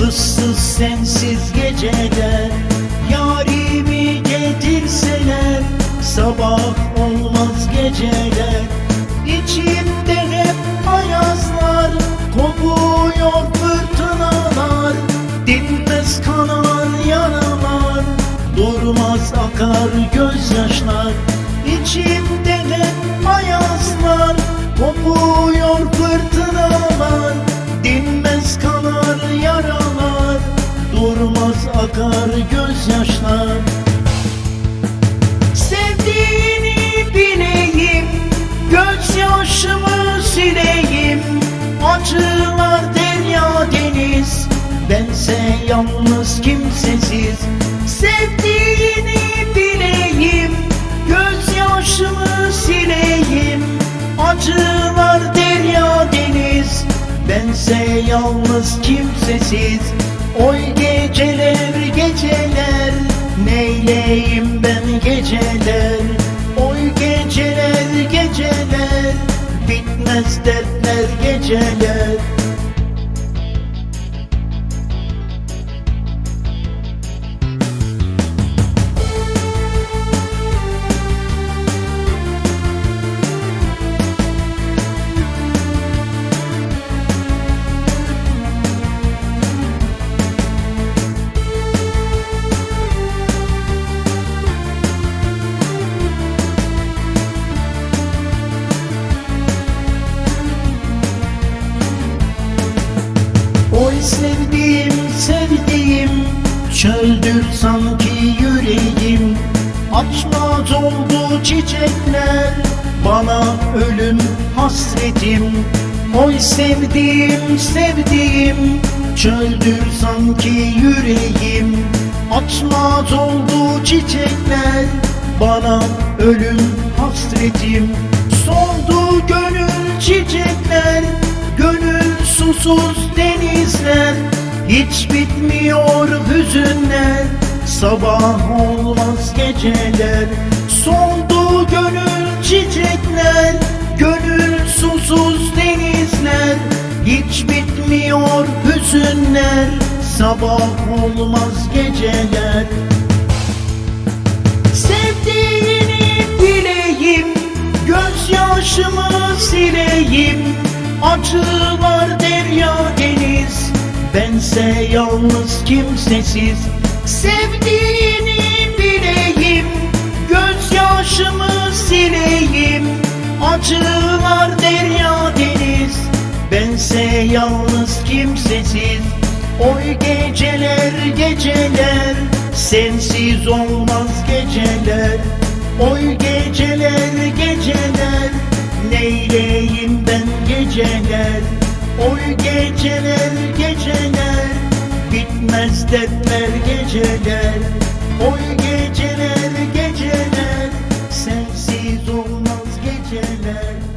Issız sensiz gecede Yarimi getirseler Sabah olmaz geceler. İçimde hep ayazlar Kopuyor fırtınalar Dinmez kanar yaralar Durmaz akar gözyaşlar. İçimde hep akar gözyaşlar. Sevdiğini bileyim Gözyaşımı sileyim. Acılar derya deniz Bense yalnız kimsesiz. Sevdiğini bileyim Gözyaşımı sileyim. Acılar derya deniz Bense yalnız kimsesiz Oy geceler geceler Neyleyim ben geceler? Oy geceler geceler Bitmez dertler geceler sevdiğim sevdiğim. Çöldür sanki yüreğim. Açmaz oldu çiçekler. Bana ölüm hasretim. Oy sevdiğim sevdiğim. Çöldür sanki yüreğim. Açmaz oldu çiçekler. Bana ölüm hasretim Susuz denizler Hiç bitmiyor hüzünler. Sabah olmaz geceler Soldu gönül çiçekler. Gönül susuz denizler Hiç bitmiyor hüzünler. Sabah olmaz geceler. Sevdiğini bileyim Gözyaşımı sileyim. Acılar derya deniz Bense yalnız kimsesiz. Sevdiğini bileyim Gözyaşımı sileyim. Acılar derya deniz Bense yalnız kimsesiz. Oy geceler geceler Sensiz olmaz geceler. Oy geceler geceler Oy geceler geceler Bitmez dertler geceler. Oy geceler geceler Sensiz olmaz geceler.